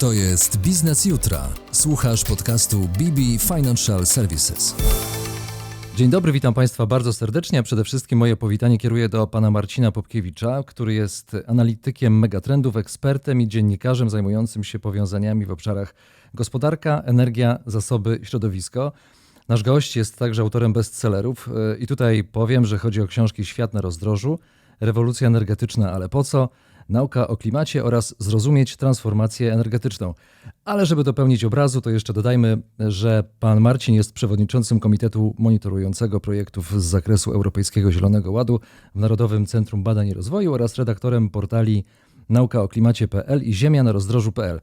To jest Biznes Jutra. Słuchasz podcastu BB Financial Services. Dzień dobry, witam Państwa bardzo serdecznie, a przede wszystkim moje powitanie kieruję do pana Marcina Popkiewicza, który jest analitykiem megatrendów, ekspertem i dziennikarzem zajmującym się powiązaniami w obszarach gospodarka, energia, zasoby, środowisko. Nasz gość jest także autorem bestsellerów yy, i tutaj powiem, że chodzi o książki Świat na rozdrożu, Rewolucja energetyczna, ale po co? Nauka o klimacie oraz zrozumieć transformację energetyczną. Ale żeby dopełnić obrazu, to jeszcze dodajmy, że pan Marcin jest przewodniczącym Komitetu Monitorującego Projektów z zakresu Europejskiego Zielonego Ładu w Narodowym Centrum Badań i Rozwoju oraz redaktorem portali naukaoklimacie.pl i ziemia na rozdrożu.pl.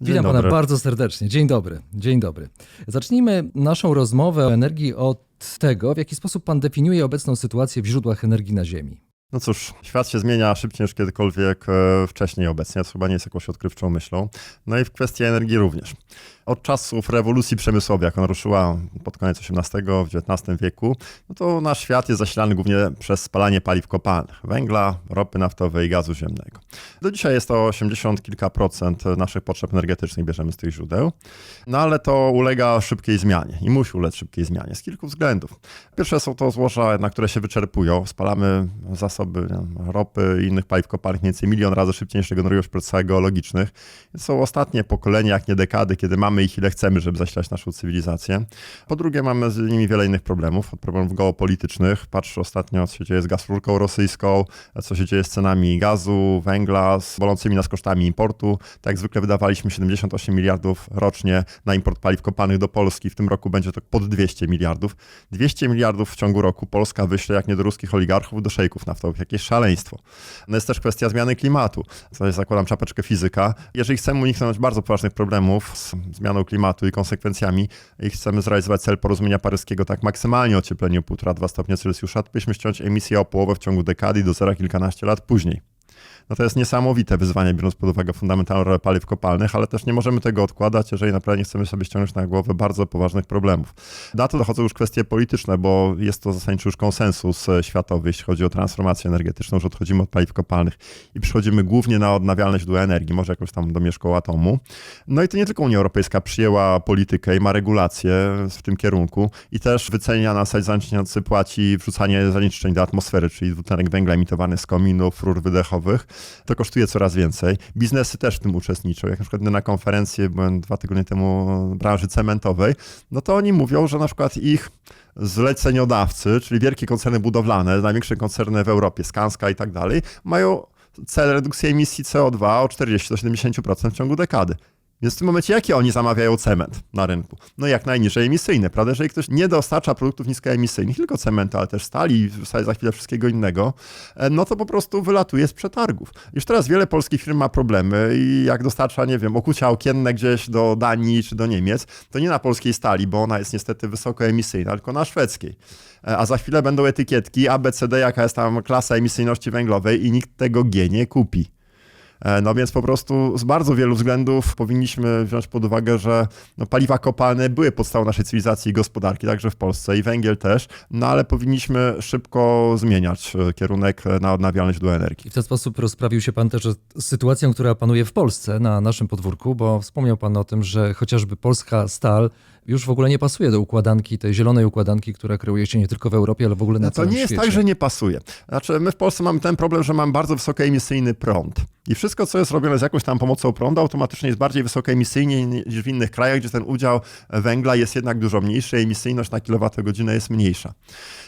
Witam pana bardzo serdecznie. Dzień dobry. Dzień dobry. Zacznijmy naszą rozmowę o energii od tego, w jaki sposób pan definiuje obecną sytuację w źródłach energii na Ziemi. No cóż, świat się zmienia szybciej niż kiedykolwiek e, wcześniej obecnie, to chyba nie jest jakąś odkrywczą myślą. No i w kwestii energii również. Od czasów rewolucji przemysłowej, jak ona ruszyła pod koniec XVIII, w XIX wieku, no to nasz świat jest zasilany głównie przez spalanie paliw kopalnych, węgla, ropy naftowej i gazu ziemnego. Do dzisiaj jest to 80 kilka procent naszych potrzeb energetycznych bierzemy z tych źródeł, no ale to ulega szybkiej zmianie i musi ulec szybkiej zmianie z kilku względów. Pierwsze są to złoża, na które się wyczerpują. Spalamy zasoby wiem, ropy i innych paliw kopalnych mniej więcej milion razy szybciej niż regenerują się procesach geologicznych. Są ostatnie pokolenia, jak nie dekady, kiedy mamy ich ile chcemy, żeby zasilać naszą cywilizację. Po drugie mamy z nimi wiele innych problemów, od problemów geopolitycznych. Patrz ostatnio, co się dzieje z gaz rurką rosyjską, co się dzieje z cenami gazu, węgla, z bolącymi nas kosztami importu. Tak jak zwykle wydawaliśmy 78 miliardów rocznie na import paliw kopalnych do Polski. W tym roku będzie to pod 200 miliardów. 200 miliardów w ciągu roku Polska wyśle, jak nie do ruskich oligarchów, do szejków naftowych. Jakieś szaleństwo. No jest też kwestia zmiany klimatu. Zakładam czapeczkę fizyka. Jeżeli chcemy uniknąć bardzo poważnych problemów z klimatu i konsekwencjami i chcemy zrealizować cel porozumienia paryskiego, tak maksymalnie ocieplenie o 1,5-2 stopnia Celsjusza, powinniśmy ściąć emisję o połowę w ciągu dekady do zera kilkanaście lat później. No to jest niesamowite wyzwanie, biorąc pod uwagę fundamentalną rolę paliw kopalnych, ale też nie możemy tego odkładać, jeżeli naprawdę nie chcemy sobie ściągnąć na głowę bardzo poważnych problemów. Na to dochodzą już kwestie polityczne, bo jest to zasadniczo już konsensus e, światowy, jeśli chodzi o transformację energetyczną, że odchodzimy od paliw kopalnych i przechodzimy głównie na odnawialne źródła energii, może jakąś tam domieszką atomu. No i to nie tylko Unia Europejska przyjęła politykę i ma regulacje w tym kierunku i też wycenia na zasadzie zanieczyszczający płaci wrzucanie zanieczyszczeń do atmosfery, czyli dwutlenek węgla emitowany z kominów, rur wydechowych. To kosztuje coraz więcej. Biznesy też w tym uczestniczą. Jak na przykład na konferencję byłem dwa tygodnie temu w branży cementowej, no to oni mówią, że na przykład ich zleceniodawcy, czyli wielkie koncerny budowlane, największe koncerny w Europie, Skanska i tak dalej, mają cel redukcji emisji CO2 o 40-70% w ciągu dekady. Więc w tym momencie jakie oni zamawiają cement na rynku? No jak najniżej emisyjny, prawda? Jeżeli ktoś nie dostarcza produktów niskoemisyjnych, tylko cementu, ale też stali za chwilę wszystkiego innego, e, no to po prostu wylatuje z przetargów. Już teraz wiele polskich firm ma problemy i jak dostarcza, nie wiem, okucia okienne gdzieś do Danii czy do Niemiec, to nie na polskiej stali, bo ona jest niestety wysokoemisyjna, tylko na szwedzkiej. E, A za chwilę będą etykietki ABCD, jaka jest tam klasa emisyjności węglowej i nikt tego G nie kupi. E, No więc po prostu z bardzo wielu względów powinniśmy wziąć pod uwagę, że no, paliwa kopalne były podstawą naszej cywilizacji i gospodarki, także w Polsce i węgiel też, no ale powinniśmy szybko zmieniać e, kierunek na odnawialne źródła energii. I w ten sposób rozprawił się pan też z sytuacją, która panuje w Polsce, na naszym podwórku, bo wspomniał pan o tym, że chociażby polska stal już w ogóle nie pasuje do układanki, tej zielonej układanki, która kreuje się nie tylko w Europie, ale w ogóle na No to całym nie jest świecie. tak, że nie pasuje. Znaczy, my w Polsce mamy ten problem, że mamy bardzo wysokoemisyjny prąd. I wszystko, co jest robione z jakąś tam pomocą prądu, automatycznie jest bardziej wysokoemisyjnie niż w innych krajach, gdzie ten udział węgla jest jednak dużo mniejszy, emisyjność na kilowatogodzinę jest mniejsza.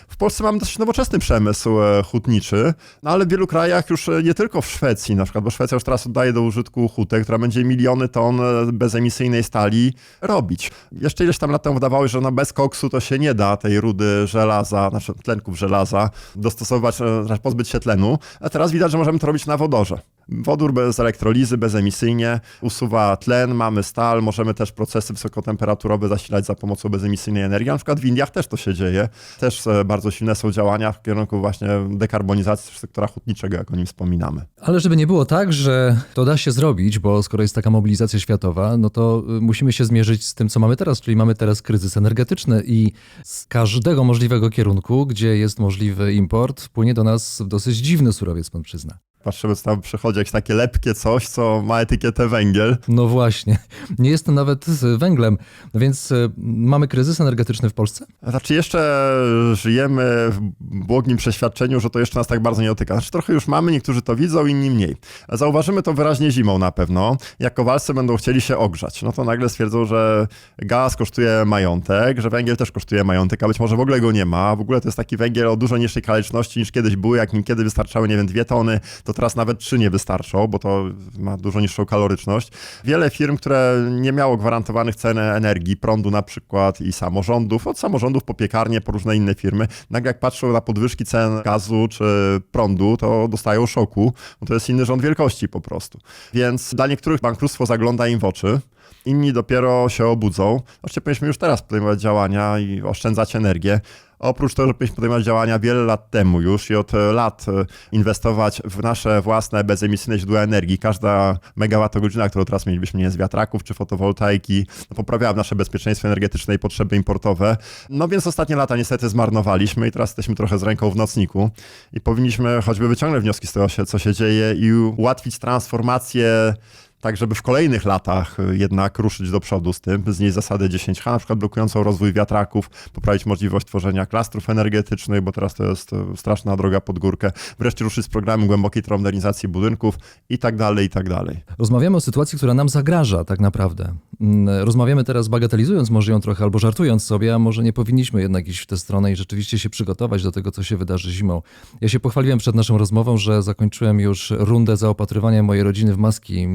W Polsce mamy dosyć nowoczesny przemysł e, hutniczy, no ale w wielu krajach już e, nie tylko w Szwecji, na przykład, bo Szwecja już teraz oddaje do użytku hutę, która będzie miliony ton e, bezemisyjnej stali robić. Jeszcze ileś tam lat temu wydawało że no bez koksu to się nie da tej rudy żelaza, znaczy tlenków żelaza dostosować, e, pozbyć się tlenu, a teraz widać, że możemy to robić na wodorze. Wodór bez elektrolizy, bezemisyjnie, usuwa tlen, mamy stal, możemy też procesy wysokotemperaturowe zasilać za pomocą bezemisyjnej energii. Na przykład w Indiach też to się dzieje. Też e, bardzo silne są działania w kierunku właśnie dekarbonizacji sektora hutniczego, jak o nim wspominamy. Ale żeby nie było tak, że to da się zrobić, bo skoro jest taka mobilizacja światowa, no to y, musimy się zmierzyć z tym, co mamy teraz, czyli mamy teraz kryzys energetyczny i z każdego możliwego kierunku, gdzie jest możliwy import, płynie do nas dosyć dziwny surowiec, pan przyzna. Patrzymy, co tam przychodzi, jakieś takie lepkie coś, co ma etykietę węgiel. No właśnie. Nie jest to nawet z węglem, więc y, mamy kryzys energetyczny w Polsce? Znaczy jeszcze żyjemy w błogim przeświadczeniu, że to jeszcze nas tak bardzo nie dotyka. Znaczy trochę już mamy, niektórzy to widzą, inni mniej. Zauważymy to wyraźnie zimą na pewno. Jak kowalscy będą chcieli się ogrzać, no to nagle stwierdzą, że gaz kosztuje majątek, że węgiel też kosztuje majątek, a być może w ogóle go nie ma. W ogóle to jest taki węgiel o dużo niższej kaloryczności niż kiedyś były. Jak nim kiedy wystarczały, nie wiem, dwie tony, to teraz nawet trzy nie wystarczą, bo to ma dużo niższą kaloryczność. Wiele firm, które nie miało gwarantowanych cen energii, prądu na przykład i samorządów, od samorządów po piekarnie, po różne inne firmy, nagle jak patrzą na podwyżki cen gazu czy prądu, to dostają szoku, bo to jest inny rząd wielkości po prostu. Więc dla niektórych bankructwo zagląda im w oczy. Inni dopiero się obudzą. Oczywiście powinniśmy już teraz podejmować działania i oszczędzać energię. Oprócz tego, że powinniśmy podejmować działania wiele lat temu już i od lat e, inwestować w nasze własne bezemisyjne źródła energii. Każda megawattogodzina, którą teraz mielibyśmy nie z wiatraków czy fotowoltaiki, no, poprawiała nasze bezpieczeństwo energetyczne i potrzeby importowe. No więc ostatnie lata niestety zmarnowaliśmy i teraz jesteśmy trochę z ręką w nocniku i powinniśmy choćby wyciągnąć wnioski z tego, co się dzieje i ułatwić transformację tak żeby w kolejnych latach y, jednak ruszyć do przodu z tym, znieść zasadę 10H, na przykład blokującą rozwój wiatraków, poprawić możliwość tworzenia klastrów energetycznych, bo teraz to jest y, straszna droga pod górkę, wreszcie ruszyć z programem głębokiej termomodernizacji budynków i tak dalej, i tak dalej. Rozmawiamy o sytuacji, która nam zagraża tak naprawdę. Mm, Rozmawiamy teraz bagatelizując może ją trochę albo żartując sobie, a może nie powinniśmy jednak iść w tę stronę i rzeczywiście się przygotować do tego, co się wydarzy zimą. Ja się pochwaliłem przed naszą rozmową, że zakończyłem już rundę zaopatrywania mojej rodziny w maski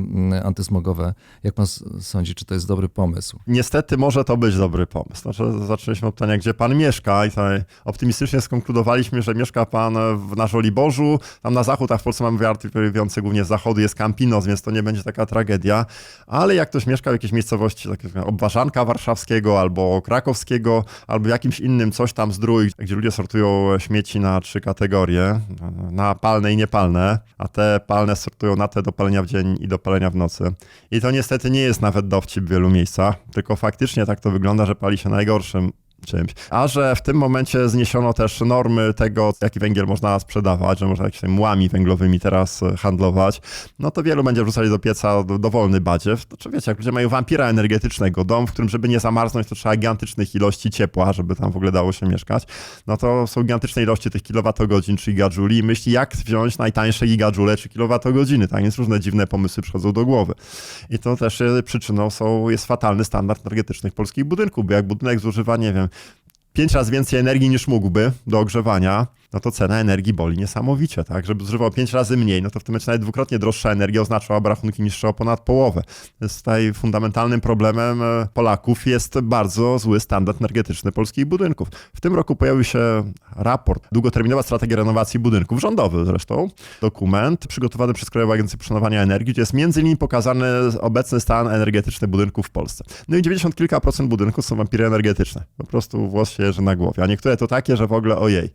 antysmogowe. Jak pan sądzi, czy to jest dobry pomysł? Niestety może to być dobry pomysł. Znaczy, zaczęliśmy od pytania, gdzie pan mieszka i tutaj optymistycznie skonkludowaliśmy, że mieszka pan w na Żoliborzu, tam na zachód, a w Polsce mamy wiatr wiewiący głównie z zachodu, jest Campinos, więc to nie będzie taka tragedia. Ale jak ktoś mieszka w jakiejś miejscowości, tak jak obwarzanka warszawskiego albo krakowskiego, albo jakimś innym coś tam zdrój, gdzie ludzie sortują śmieci na trzy kategorie, na palne i niepalne, a te palne sortują na te do palenia w dzień i do palenia w nocy. I to niestety nie jest nawet dowcip w wielu miejscach, tylko faktycznie tak to wygląda, że pali się najgorszym czymś. A że w tym momencie zniesiono też normy tego, jaki węgiel można sprzedawać, że można jakimiś młami węglowymi teraz e, handlować, no to wielu będzie wrzucali do pieca do- dowolny badziew. To czy wiecie, jak ludzie mają wampira energetycznego, dom, w którym żeby nie zamarznąć, to trzeba gigantycznych ilości ciepła, żeby tam w ogóle dało się mieszkać, no to są gigantyczne ilości tych kilowatogodzin czy gigajouli i myśli, jak wziąć najtańsze gigajoule czy kilowatogodziny, tak? Więc różne dziwne pomysły przychodzą do głowy. I to też e, przyczyną są, jest fatalny standard energetycznych polskich budynków, bo jak budynek zużywa, nie wiem, pięć razy więcej energii niż mógłby do ogrzewania, no to cena energii boli niesamowicie, tak? Żeby zużywał pięć razy mniej, no to w tym momencie nawet dwukrotnie droższa energia oznaczałaby rachunki niższe o ponad połowę. Więc tutaj fundamentalnym problemem e, Polaków jest bardzo zły standard energetyczny polskich budynków. W tym roku pojawił się raport Długoterminowa Strategia Renowacji Budynków, rządowy zresztą, dokument przygotowany przez Krajową Agencję Przenowania Energii, gdzie jest między innymi pokazany obecny stan energetyczny budynków w Polsce. No i 90 kilka procent budynków są wampiry energetyczne. Po prostu włos się jeży na głowie, a niektóre to takie, że w ogóle ojej.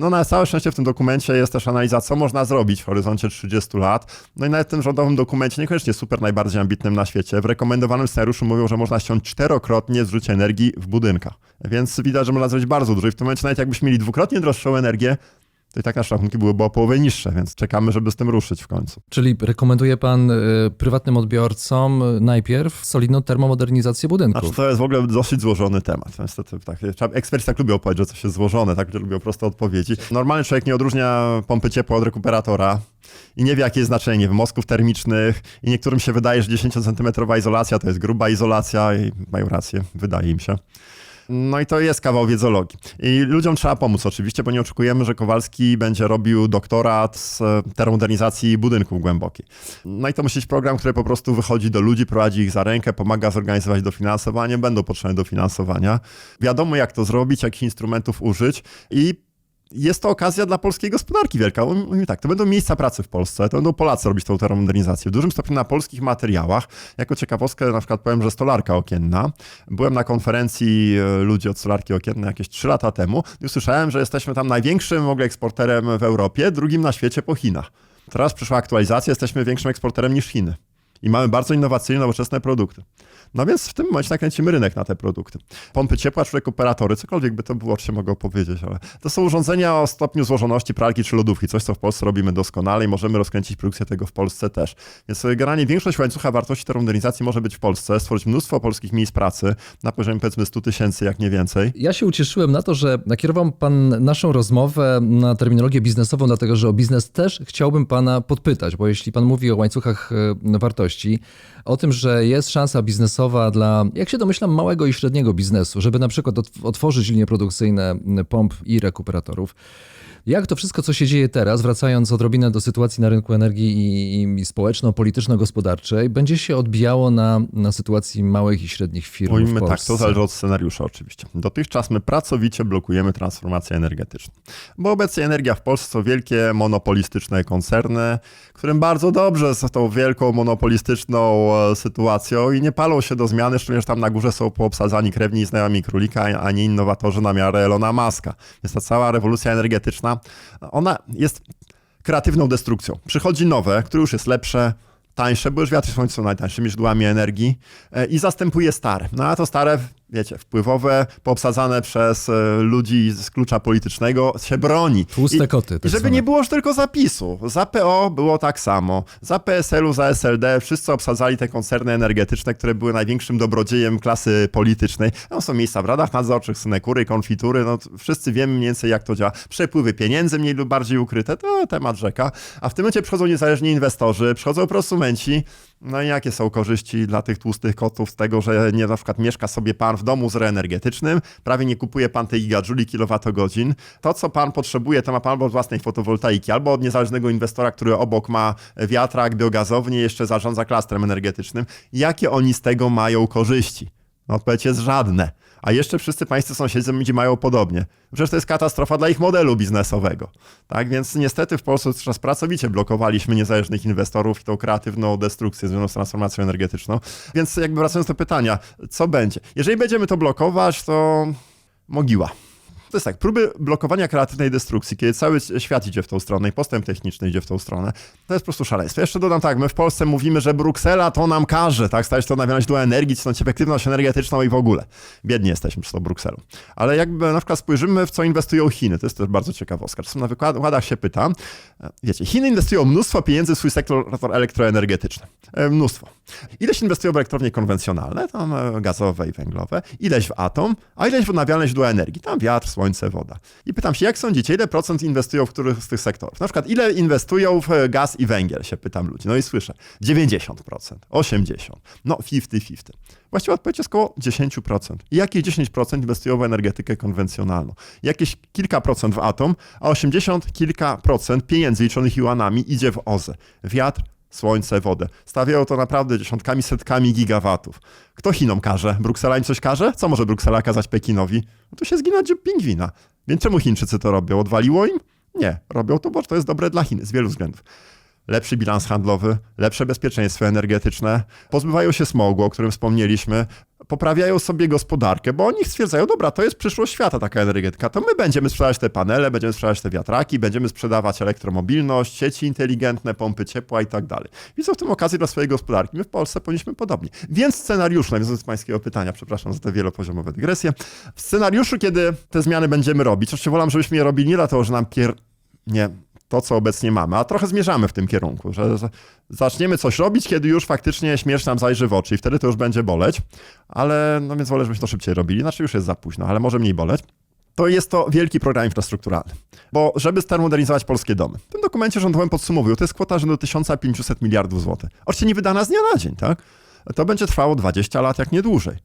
No na całe szczęście w tym dokumencie jest też analiza, co można zrobić w horyzoncie 30 lat. No i nawet w tym rządowym dokumencie, niekoniecznie super najbardziej ambitnym na świecie, w rekomendowanym scenariuszu mówią, że można ściąć czterokrotnie zużycie energii w budynkach. Więc widać, że można zrobić bardzo dużo i w tym momencie nawet jakbyśmy mieli dwukrotnie droższą energię, to i tak nasze rachunki byłyby o połowę niższe, więc czekamy, żeby z tym ruszyć w końcu. Czyli rekomenduje pan y, prywatnym odbiorcom najpierw solidną termomodernizację budynków. Znaczy, to jest w ogóle dosyć złożony temat. Niestety, tak, eksperci tak lubią powiedzieć, że coś jest złożone, tak lubią proste odpowiedzi. Normalny człowiek nie odróżnia pompy ciepła od rekuperatora i nie wie, jakie jest znaczenie nie wiem, mostków termicznych i niektórym się wydaje, że 10-centymetrowa izolacja to jest gruba izolacja i mają rację, wydaje im się. No i to jest kawał wiedzologii. I ludziom trzeba pomóc oczywiście, bo nie oczekujemy, że Kowalski będzie robił doktorat z e, termomodernizacji budynków głębokiej. No i to musi być program, który po prostu wychodzi do ludzi, prowadzi ich za rękę, pomaga zorganizować dofinansowanie, będą potrzebne dofinansowania. Wiadomo jak to zrobić, jakich instrumentów użyć i jest to okazja dla polskiej gospodarki wielka. Mówimy tak, to będą miejsca pracy w Polsce, to będą Polacy robić tą termomodernizację. W dużym stopniu na polskich materiałach. Jako ciekawostkę na przykład powiem, że stolarka okienna. Byłem na konferencji e, ludzi od stolarki okiennej jakieś 3 lata temu i usłyszałem, że jesteśmy tam największym w ogóle eksporterem w Europie, drugim na świecie po Chinach. Teraz przyszła aktualizacja, jesteśmy większym eksporterem niż Chiny. I mamy bardzo innowacyjne, nowoczesne produkty. No więc w tym momencie nakręcimy rynek na te produkty. Pompy ciepła czy rekuperatory, cokolwiek by to było, czy mogę powiedzieć, ale to są urządzenia o stopniu złożoności pralki czy lodówki, coś co w Polsce robimy doskonale i możemy rozkręcić produkcję tego w Polsce też. Więc generalnie większość łańcucha wartości termomodernizacji może być w Polsce, stworzyć mnóstwo polskich miejsc pracy na poziomie powiedzmy 100 tysięcy, jak nie więcej. Ja się ucieszyłem na to, że nakierował Pan naszą rozmowę na terminologię biznesową, dlatego że o biznes też chciałbym Pana podpytać, bo jeśli Pan mówi o łańcuchach e, wartości, o tym, że jest szansa biznesowa dla, jak się domyślam, małego i średniego biznesu, żeby na przykład otw- otworzyć linie produkcyjne pomp i rekuperatorów. Jak to wszystko, co się dzieje teraz, wracając odrobinę do sytuacji na rynku energii i, i społeczno-polityczno-gospodarczej, będzie się odbijało na, na sytuacji małych i średnich firm w Mówimy tak, Polsce? to zależy od scenariusza oczywiście. Dotychczas my pracowicie blokujemy transformację energetyczną. Bo obecnie energia w Polsce to wielkie monopolistyczne koncerny, którym bardzo dobrze z tą wielką monopolistyczną e, sytuacją i nie palą się do zmiany, szczególnie, że tam na górze są poobsadzani krewni i znajomi królika, a nie innowatorzy na miarę Elona Muska. Więc ta cała rewolucja energetyczna, ona jest kreatywną destrukcją. Przychodzi nowe, które już jest lepsze, tańsze, bo już wiatry słońce są najtańszymi źródłami energii e, i zastępuje stare. No a to stare, wiecie, wpływowe, poobsadzane przez e, ludzi z klucza politycznego się broni. Tłuste I, koty, I tak żeby zwane. nie było już tylko zapisu. Za PO było tak samo. Za PSL-u, za SLD wszyscy obsadzali te koncerny energetyczne, które były największym dobrodziejem klasy politycznej. Tam są miejsca w radach nadzorczych, synekury, konfitury, no wszyscy wiemy mniej więcej jak to działa. Przepływy pieniędzy mniej lub bardziej ukryte, to temat rzeka. A w tym momencie przychodzą niezależni inwestorzy, przychodzą prosumenci, no i jakie są korzyści dla tych tłustych kotów z tego, że nie na przykład mieszka sobie pan w domu z reenergetycznym, prawie nie kupuje pan tej gigajuli kilowatogodzin. To, co pan potrzebuje, to ma pan albo od własnej fotowoltaiki, albo od niezależnego inwestora, który obok ma wiatrak, biogazownię, jeszcze zarządza klastrem energetycznym. Jakie oni z tego mają korzyści? No odpowiedź jest żadne. A jeszcze wszyscy pańscy sąsiedzi mają podobnie. Przecież to jest katastrofa dla ich modelu biznesowego. Tak więc niestety w Polsce teraz pracowicie blokowaliśmy niezależnych inwestorów i tą kreatywną destrukcję związaną z transformacją energetyczną. Więc jakby wracając do pytania, co będzie? Jeżeli będziemy to blokować, to mogiła. To jest tak, próby blokowania kreatywnej destrukcji, kiedy cały świat idzie w tą stronę i postęp techniczny idzie w tą stronę, to jest po prostu szaleństwo. Jeszcze dodam tak, my w Polsce mówimy, że Bruksela to nam każe, tak, stać to nawiązać do energii, cisnąć efektywność energetyczną i w ogóle. Biedni jesteśmy przez tą Brukselą. Ale jakby na przykład spojrzymy, w co inwestują Chiny, to jest też bardzo ciekawostka. Czasem na wykładach się pytam, wiecie, Chiny inwestują mnóstwo pieniędzy w swój sektor elektroenergetyczny. E, Mnóstwo. Ileś inwestują w elektrownie konwencjonalne, tam e, gazowe i węglowe, ileś w atom, a ileś w odnawialne źródła energii, tam wiatr, słońce, woda. I pytam się, jak sądzicie, ile procent inwestują w których z tych sektorów? Na przykład, ile inwestują w e, gaz i węgiel, się pytam ludzi. No i słyszę, 90%, 80%, no 50-50. Właściwa odpowiedź jest około 10%. I jakieś 10% inwestują w energetykę konwencjonalną. Jakieś kilka procent w atom, a 80 kilka procent pieniędzy liczonych juanami idzie w OZE. Wiatr, słońce, wodę. Stawiają to naprawdę dziesiątkami, setkami gigawatów. Kto Chinom każe? Bruksela im coś każe? Co może Bruksela kazać Pekinowi? No to się zginąć pingwina. Więc czemu Chińczycy to robią? Odwaliło im? Nie. Robią to, bo to jest dobre dla Chin z wielu względów. Lepszy bilans handlowy, lepsze bezpieczeństwo energetyczne, pozbywają się smogu, o którym wspomnieliśmy, poprawiają sobie gospodarkę, bo oni stwierdzają, dobra, to jest przyszłość świata taka energetyka, to my będziemy sprzedawać te panele, będziemy sprzedawać te wiatraki, będziemy sprzedawać elektromobilność, sieci inteligentne, pompy ciepła i tak dalej. Widzą w tym okazję dla swojej gospodarki. My w Polsce powinniśmy podobnie. Więc scenariusz, nawiązując do pańskiego pytania, przepraszam za te wielopoziomowe dygresje, w scenariuszu, kiedy te zmiany będziemy robić, oczywiście wolam, żebyśmy je robili nie dlatego, że nam pier... nie, to, co obecnie mamy, a trochę zmierzamy w tym kierunku, że zaczniemy coś robić, kiedy już faktycznie śmierć nam zajrzy w oczy i wtedy to już będzie boleć, ale no więc wolę, żebyśmy to szybciej robili, znaczy już jest za późno, ale może mniej boleć. To jest to wielki program infrastrukturalny, bo żeby stermodernizować polskie domy, w tym dokumencie rządowym podsumowują, to jest kwota rzędu 1500 miliardów złotych. Oczywiście nie wydana z dnia na dzień, tak? To będzie trwało 20 lat, jak nie dłużej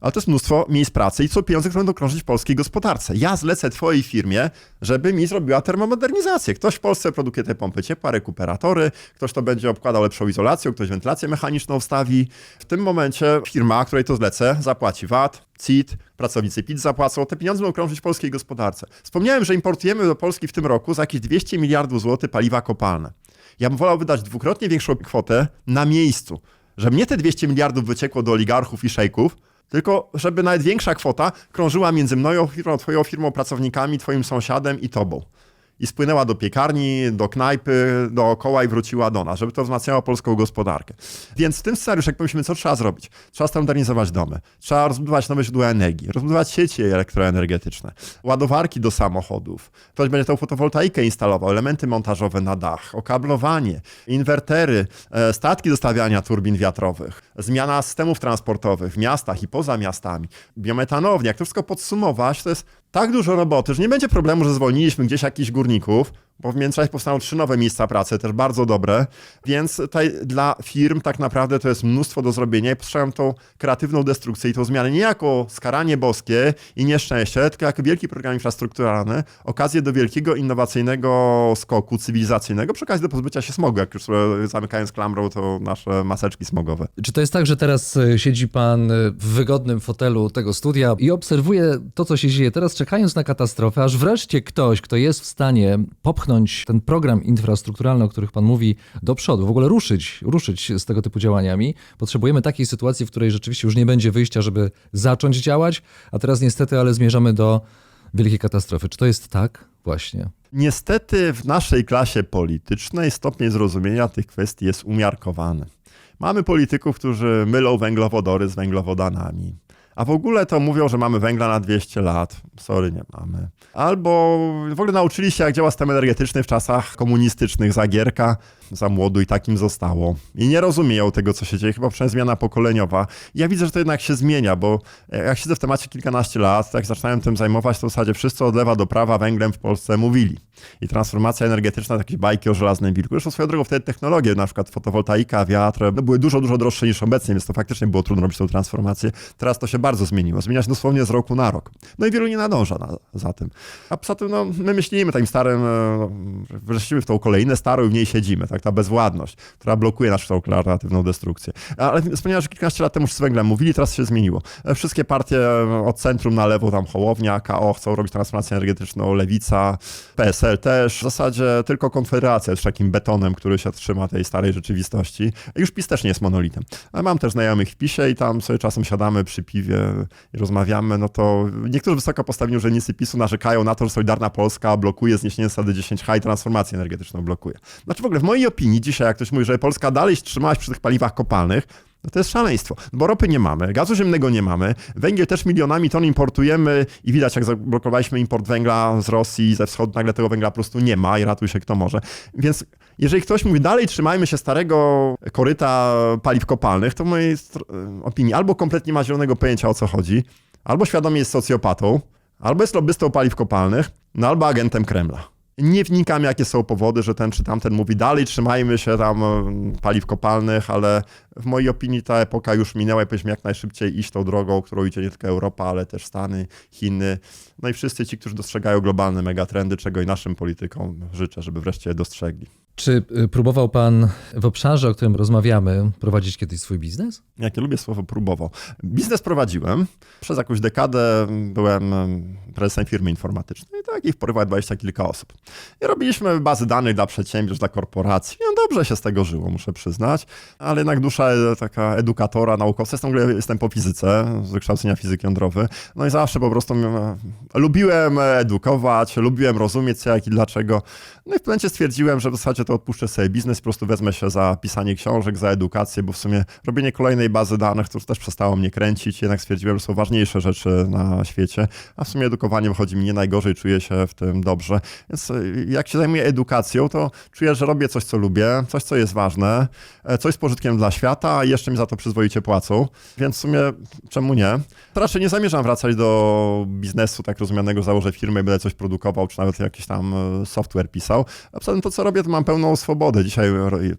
ale to jest mnóstwo miejsc pracy i co pieniądze, które będą krążyć w polskiej gospodarce. Ja zlecę twojej firmie, żeby mi zrobiła termomodernizację. Ktoś w Polsce produkuje te pompy ciepła, rekuperatory, ktoś to będzie obkładał lepszą izolacją, ktoś wentylację mechaniczną wstawi. W tym momencie firma, której to zlecę, zapłaci VAT, CIT, pracownicy PIT zapłacą, te pieniądze będą krążyć w polskiej gospodarce. Wspomniałem, że importujemy do Polski w tym roku za jakieś 200 miliardów złotych paliwa kopalne. Ja bym wolał wydać dwukrotnie większą kwotę na miejscu, żeby nie te 200 miliardów wyciekło do oligarchów i szejków, tylko żeby nawet większa kwota krążyła między mną, twoją firmą, pracownikami, twoim sąsiadem i tobą. I spłynęła do piekarni, do knajpy, dookoła i wróciła do nas, żeby to wzmacniało polską gospodarkę. Więc w tym scenariuszu, jak pomyślimy, co trzeba zrobić? Trzeba standardyzować domy, trzeba rozbudować nowe źródła energii, rozbudować sieci elektroenergetyczne, ładowarki do samochodów. Ktoś będzie tą fotowoltaikę instalował, elementy montażowe na dach, okablowanie, inwertery, e, statki do stawiania turbin wiatrowych, zmiana systemów transportowych w miastach i poza miastami, biometanownie. Jak to wszystko podsumować, to jest tak dużo roboty, że nie będzie problemu, że zwolniliśmy gdzieś jakichś górników, bo w międzyczasie powstaną trzy nowe miejsca pracy, też bardzo dobre, więc tutaj dla firm tak naprawdę to jest mnóstwo do zrobienia. I postrzegam tą kreatywną destrukcję i tą zmianę nie jako skaranie boskie i nieszczęście, tylko jako wielki program infrastrukturalny, okazję do wielkiego innowacyjnego skoku cywilizacyjnego, przy okazji do pozbycia się smogu, jak już sobie zamykając klamrą to nasze maseczki smogowe. Czy to jest tak, że teraz e, siedzi pan e, w wygodnym fotelu tego studia i obserwuje to, co się dzieje? Teraz, czekając na katastrofę, aż wreszcie ktoś, kto jest w stanie popchnąć ten program infrastrukturalny, o których pan mówi, do przodu, w ogóle ruszyć, ruszyć z tego typu działaniami. Potrzebujemy takiej sytuacji, w której rzeczywiście już nie będzie wyjścia, żeby zacząć działać, a teraz niestety, ale zmierzamy do wielkiej katastrofy. Czy to jest tak? Właśnie. Niestety w naszej klasie politycznej stopień zrozumienia tych kwestii jest umiarkowany. Mamy polityków, którzy mylą węglowodory z węglowodanami. A w ogóle to mówią, że mamy węgla na 200 lat. Sorry, nie mamy. Albo w ogóle nauczyli się, jak działa system energetyczny w czasach komunistycznych Zagierka. Za młodu i takim zostało. I nie rozumieją tego, co się dzieje. Chyba przynajmniej zmiana pokoleniowa. I ja widzę, że to jednak się zmienia, bo jak siedzę w temacie kilkanaście lat, jak zaczynałem tym zajmować, to w zasadzie wszyscy od lewa do prawa węglem w Polsce mówili. I transformacja energetyczna, takie bajki o żelaznym wilku. Zresztą swoją drogą wtedy technologie, na przykład fotowoltaika, wiatr, no były dużo, dużo droższe niż obecnie, więc to faktycznie było trudno robić tą transformację. Teraz to się bardzo zmieniło. Zmienia się dosłownie z roku na rok. No i wielu nie nadąża na, za tym. A poza tym, no, my myślimy takim starym, e, wreszcie w tą kolejnę starą i w niej siedzimy, tak, ta bezwładność, która blokuje naszą kreatywną destrukcję. Ale wspomniałem, że kilkanaście lat temu z węglem mówili, teraz się zmieniło. E, Wszystkie partie e, od centrum na lewo, tam Hołownia, KO chcą robić transformację energetyczną, Lewica, PSL też. W zasadzie tylko Konfederacja jest takim betonem, który się trzyma tej starej rzeczywistości. Już PiS też nie jest monolitem. Mam też znajomych w PiSie i tam sobie czasem siadamy przy piwie i rozmawiamy, no to niektórzy wysoko postawieni urzędnicy PiSu narzekają na to, że Solidarna Polska blokuje zniesienie zasady 10H i transformację energetyczną blokuje. Znaczy w ogóle w mojej opinii dzisiaj, jak ktoś mówi, że Polska dalej się przy tych paliwach kopalnych, no to jest szaleństwo, bo ropy nie mamy, gazu ziemnego nie mamy, węgiel też milionami ton importujemy i widać, jak zablokowaliśmy import węgla z Rosji, ze wschodu, nagle tego węgla po prostu nie ma i ratuj się kto może. Więc jeżeli ktoś mówi, dalej trzymajmy się starego koryta paliw kopalnych, to w mojej opinii albo kompletnie ma zielonego pojęcia o co chodzi, albo świadomie jest socjopatą, albo jest lobbystą paliw kopalnych, no albo agentem Kremla. Nie wnikam, jakie są powody, że ten czy tamten mówi dalej, trzymajmy się tam mm, paliw kopalnych, ale w mojej opinii ta epoka już minęła i powinniśmy jak najszybciej iść tą drogą, którą idzie nie tylko Europa, ale też Stany, Chiny. No i wszyscy ci, którzy dostrzegają globalne megatrendy, czego i naszym politykom życzę, żeby wreszcie dostrzegli. Czy y, próbował pan w obszarze, o którym rozmawiamy, prowadzić kiedyś swój biznes? Jakie lubię słowo próbował. Biznes prowadziłem. Przez jakąś dekadę byłem em, prezesem firmy informatycznej. Takich porywała dwadzieścia kilka osób. I robiliśmy bazy danych dla przedsiębiorstw, dla korporacji. Dobrze się z tego żyło, muszę przyznać. Ale jednak dusza e, taka edukatora, naukowca. Jestem, jestem po fizyce, z wykształcenia fizyk jądrowy. No i zawsze po prostu e, lubiłem edukować, lubiłem rozumieć co, jak i dlaczego. No i w pewnym momencie stwierdziłem, że w zasadzie to odpuszczę sobie biznes, po prostu wezmę się za pisanie książek, za edukację, bo w sumie robienie kolejnej bazy danych to też przestało mnie kręcić. Jednak stwierdziłem, że są ważniejsze rzeczy na świecie, a w sumie edukowaniem chodzi mi nie najgorzej, czuję się w tym dobrze. Więc e, jak się zajmuję edukacją, to czuję, że robię coś, co lubię, coś, co jest ważne, e, coś z pożytkiem dla świata, a jeszcze mi za to przyzwoicie płacą. Więc w sumie czemu nie? Raczej nie zamierzam wracać do biznesu tak rozumianego, założę firmę i będę coś produkował, czy nawet jakiś tam e, software pisał. A poza tym to, co robię, to mam pełną swobodę. Dzisiaj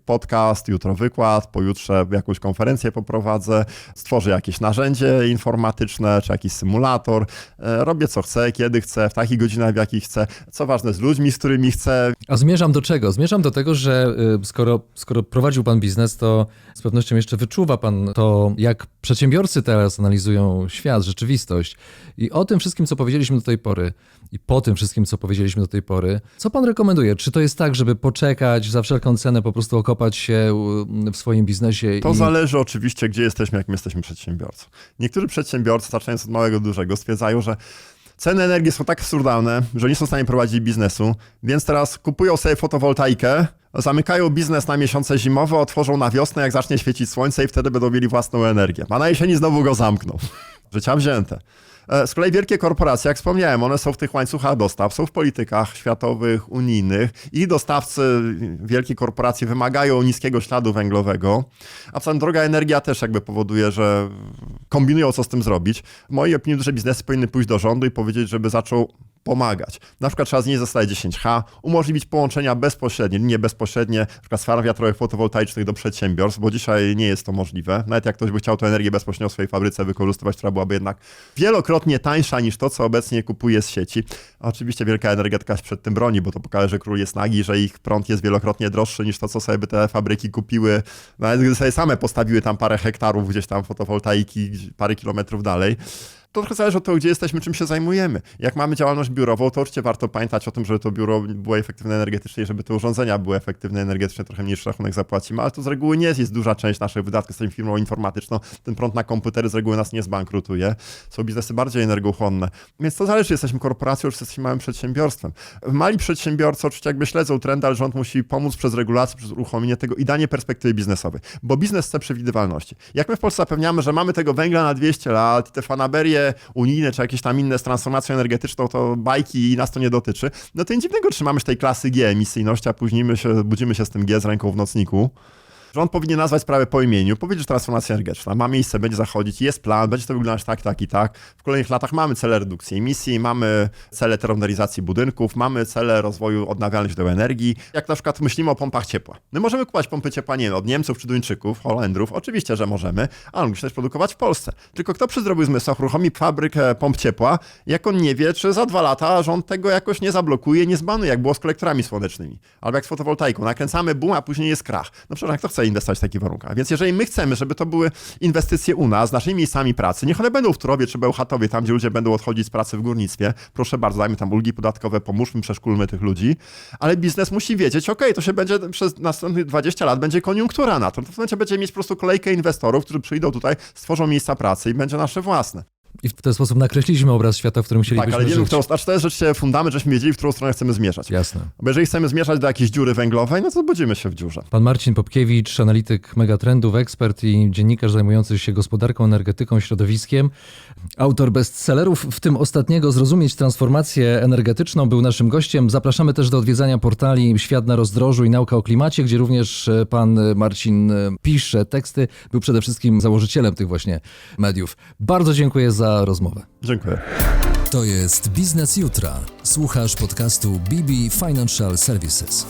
podcast, jutro wykład, pojutrze jakąś konferencję poprowadzę, stworzę jakieś narzędzie informatyczne, czy jakiś symulator. E, Robię co chcę, kiedy chcę, w takich godzinach, w jakich chcę. Co ważne, z ludźmi, z którymi chcę. A zmierzam do czego? Zmierzam do tego, że y, skoro, skoro prowadził pan biznes, to z pewnością jeszcze wyczuwa pan to, jak przedsiębiorcy teraz analizują świat, rzeczywistość. I o tym wszystkim, co powiedzieliśmy do tej pory, i po tym wszystkim, co powiedzieliśmy do tej pory, co pan rekomenduje? Czy to jest tak, żeby poczekać za wszelką cenę, po prostu okopać się w swoim biznesie? To i... zależy oczywiście, gdzie jesteśmy, jak my jesteśmy przedsiębiorcą. Niektórzy przedsiębiorcy, zaczynając od małego do dużego, stwierdzają, że Ceny energii są tak absurdalne, że nie są w stanie prowadzić biznesu, więc teraz kupują sobie fotowoltaikę, zamykają biznes na miesiące zimowe, otworzą na wiosnę, jak zacznie świecić słońce i wtedy będą mieli własną energię. A na jesieni znowu go zamkną. Życia wzięte. E, Z kolei wielkie korporacje, jak wspomniałem, one są w tych łańcuchach dostaw, są w politykach światowych, unijnych. Ich dostawcy, wielkie korporacje wymagają niskiego śladu węglowego, a tym droga energia też jakby powoduje, że kombinują, co z tym zrobić. W mojej opinii duże biznesy powinny pójść do rządu i powiedzieć, żeby zaczął pomagać. Na przykład trzeba znieść zasadę 10H, umożliwić połączenia bezpośrednie, nie bezpośrednie, na przykład z farm wiatrowych fotowoltaicznych do przedsiębiorstw, bo dzisiaj nie jest to możliwe. Nawet jak ktoś by chciał tę energię bezpośrednio w swojej fabryce wykorzystywać, która byłaby jednak wielokrotnie tańsza niż to, co obecnie kupuje z sieci. Oczywiście wielka energetyka się przed tym broni, bo to pokaże, że król jest nagi, że ich prąd jest wielokrotnie droższy niż to, co sobie by te fabryki kupiły, nawet gdyby sobie same postawiły tam parę hektarów gdzieś tam fotowoltaiki parę kilometrów dalej. To trochę zależy od tego, gdzie jesteśmy, czym się zajmujemy. Jak mamy działalność biurową, to oczywiście warto pamiętać o tym, żeby to biuro było efektywne energetycznie i żeby te urządzenia były efektywne energetycznie, trochę mniejszy rachunek zapłacimy, ale to z reguły nie jest, jest duża część naszych wydatków. Jesteśmy firmą informatyczną, ten prąd na komputery z reguły nas nie zbankrutuje. Są biznesy bardziej energochłonne. Więc to zależy, czy jesteśmy korporacją, czy jesteśmy małym przedsiębiorstwem. Mali przedsiębiorcy oczywiście jakby śledzą trendy, ale rząd musi pomóc przez regulację, przez uruchomienie tego i danie perspektywy biznesowej, bo biznes chce przewidywalności. Jak my w Polsce zapewniamy, że mamy tego węgla na 200 lat, te fanaberie unijne, czy jakieś tam inne z transformacją energetyczną, to bajki i nas to nie dotyczy, no to nic dziwnego, trzymamy się tej klasy G emisyjności, a później my się, budzimy się z tym G z ręką w nocniku. Rząd powinien nazwać sprawę po imieniu, powiedzieć, że transformacja energetyczna ma miejsce, będzie zachodzić, jest plan, będzie to wyglądać tak, tak i tak. W kolejnych latach mamy cele redukcji emisji, mamy cele termomodernizacji budynków, mamy cele rozwoju odnawialnych źródeł energii. Jak na przykład myślimy o pompach ciepła. My możemy kupować pompy ciepła, nie od Niemców czy Duńczyków, Holendrów, oczywiście, że możemy, ale musimy też produkować w Polsce. Tylko kto przy zdrowych zmysłach uruchomi fabrykę pomp ciepła, jak on nie wie, czy za dwa lata rząd tego jakoś nie zablokuje, nie zbanuje, jak było z kolektorami słonecznymi. Albo jak z fotowoltaiką. Nakręcamy boom, a później jest krach. No przecież jak to chce inwestować w takich warunkach? Więc jeżeli my chcemy, żeby to były inwestycje u nas, z naszymi miejscami pracy, niech one będą w Turowie czy Bełchatowie, tam gdzie ludzie będą odchodzić z pracy w górnictwie, proszę bardzo, dajmy tam ulgi podatkowe, pomóżmy, przeszkulmy tych ludzi, ale biznes musi wiedzieć, ok, to się będzie przez następnych 20 lat będzie koniunktura na to. To w momencie będzie mieć po prostu kolejkę inwestorów, którzy przyjdą tutaj, stworzą miejsca pracy i będzie nasze własne. I w ten sposób nakreśliliśmy obraz świata, w którym Tak, chcielibyśmy ale wiemy, w żyć. którą, znaczy to jest rzeczywiście fundament, żeśmy wiedzieli, w którą stronę chcemy zmierzać. Jasne. Bo jeżeli chcemy zmierzać do jakiejś dziury węglowej, no to budzimy się w dziurze. Pan Marcin Popkiewicz, analityk megatrendów, ekspert i dziennikarz zajmujący się gospodarką, energetyką, środowiskiem. Autor bestsellerów, w tym ostatniego Zrozumieć transformację energetyczną, był naszym gościem. Zapraszamy też do odwiedzania portali Świat na rozdrożu i Nauka o klimacie, gdzie również e, pan Marcin e, pisze teksty. Był przede wszystkim założycielem tych właśnie mediów. Bardzo dziękuję za rozmowę. Dziękuję. To jest Biznes Jutra. Słuchasz podcastu BB Financial Services.